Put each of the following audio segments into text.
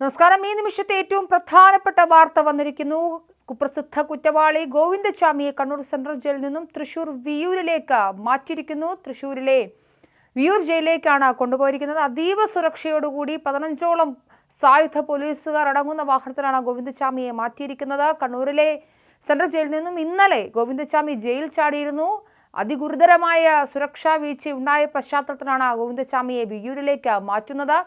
നമസ്കാരം. ഈ നിമിഷത്തെ ഏറ്റവും പ്രധാനപ്പെട്ട വാർത്ത വന്നിരിക്കുന്നു. കുപ്രസിദ്ധ കുറ്റവാളി ഗോവിന്ദചാമിയെ കണ്ണൂർ സെൻട്രൽ ജയിലിൽ നിന്നും തൃശൂർ വിയൂരിലേക്ക് മാറ്റിയിരിക്കുന്നു. തൃശൂരിലെ വിയൂർ ജയിലിലേക്കാണ് കൊണ്ടുപോയിരിക്കുന്നത്. അതീവ സുരക്ഷയോടുകൂടി പതിനഞ്ചോളം സായുധ പോലീസുകാർ അടങ്ങുന്ന വാഹനത്തിലാണ് ഗോവിന്ദചാമിയെ മാറ്റിയിരിക്കുന്നത്. കണ്ണൂരിലെ സെൻട്രൽ ജയിലിൽ നിന്നും ഇന്നലെ ഗോവിന്ദചാമി ജയിൽ ചാടിയിരുന്നു. അതിഗുരുതരമായ സുരക്ഷാ വീഴ്ച ഉണ്ടായ പശ്ചാത്തലത്തിലാണ് ഗോവിന്ദചാമിയെ വിയൂരിലേക്ക് മാറ്റുന്നത്.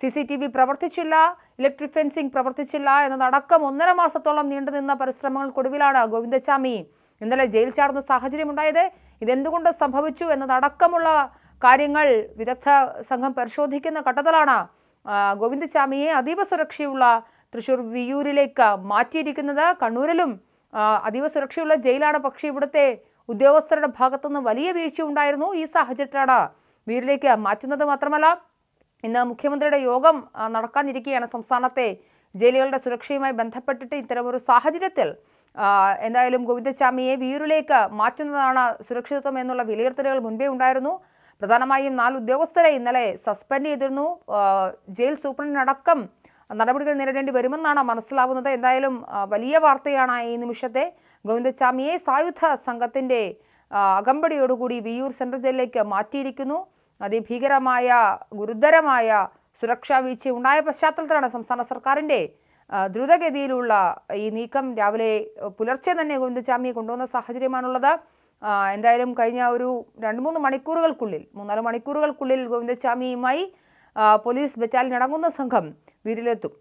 സി സി ടി വി പ്രവർത്തിച്ചില്ല ഇലക്ട്രിക് ഫെൻസിംഗ് പ്രവർത്തിച്ചില്ല എന്നതടക്കം ഒന്നര മാസത്തോളം നീണ്ടുനിന്ന പരിശ്രമങ്ങൾക്കൊടുവിലാണ് ഗോവിന്ദച്ചാമി ഇന്നലെ ജയിൽ ചാടുന്ന സാഹചര്യം സാഹചര്യമുണ്ടായത്. ഇതെന്തുകൊണ്ട് സംഭവിച്ചു എന്നതടക്കമുള്ള കാര്യങ്ങൾ വിദഗ്ധ സംഘം പരിശോധിക്കുന്ന ഘട്ടത്തിലാണ് ഗോവിന്ദച്ചാമിയെ അതീവ സുരക്ഷയുള്ള തൃശൂർ വിയൂരിലേക്ക് മാറ്റിയിരിക്കുന്നത്. കണ്ണൂരിലും അതീവ സുരക്ഷയുള്ള ജയിലാണ്. പക്ഷേ ഇവിടുത്തെ ഉദ്യോഗസ്ഥരുടെ ഭാഗത്തുനിന്ന് വലിയ വീഴ്ച ഉണ്ടായിരുന്നു. ഈ സാഹചര്യത്തിലാണ് വീരിലേക്ക് മാറ്റുന്നത് മാത്രമല്ല ഇന്ന് മുഖ്യമന്ത്രിയുടെ യോഗം നടക്കാനിരിക്കുകയാണ് സംസ്ഥാനത്തെ ജയിലുകളുടെ സുരക്ഷയുമായി ബന്ധപ്പെട്ടിട്ട് ഇത്തരമൊരു സാഹചര്യത്തിൽ എന്തായാലും ഗോവിന്ദസ്വാമിയെ വീരിലേക്ക് മാറ്റുന്നതാണ് സുരക്ഷിതത്വം എന്നുള്ള വിലയിരുത്തലുകൾ മുൻപേ ഉണ്ടായിരുന്നു. പ്രധാനമായും നാല് ഉദ്യോഗസ്ഥരെ ഇന്നലെ സസ്പെൻഡ് ചെയ്തിരുന്നു. ജയിൽ സൂപ്രണ്ടിനടക്കം നടപടികൾ നേരിടേണ്ടി വരുമെന്നാണ് മനസ്സിലാവുന്നത്. എന്തായാലും വലിയ വാർത്തയാണ് ഈ നിമിഷത്തെ. ഗോവിന്ദസ്വാമിയെ സായുധ സംഘത്തിന്റെ അകമ്പടിയോടുകൂടി വിയൂർ സെൻട്രൽ ജയിലിലേക്ക് മാറ്റിയിരിക്കുന്നു. അതിഭീകരമായ ഗുരുതരമായ സുരക്ഷാ വീഴ്ച ഉണ്ടായ പശ്ചാത്തലത്തിലാണ് സംസ്ഥാന സർക്കാരിന്റെ ദ്രുതഗതിയിലുള്ള ഈ നീക്കം രാവിലെ പുലർച്ചെ തന്നെ ഗോവിന്ദസ്വാമിയെ കൊണ്ടുവന്ന സാഹചര്യമാണുള്ളത്. എന്തായാലും കഴിഞ്ഞ ഒരു രണ്ട് മൂന്ന് മണിക്കൂറുകൾക്കുള്ളിൽ മൂന്നാൽ മണിക്കൂറുകൾക്കുള്ളിൽ ഗോവിന്ദസ്വാമിയുമായി പോലീസ് ബറ്റാലിയൻ അടങ്ങുന്ന സംഘം വീട്ടിലെത്തും.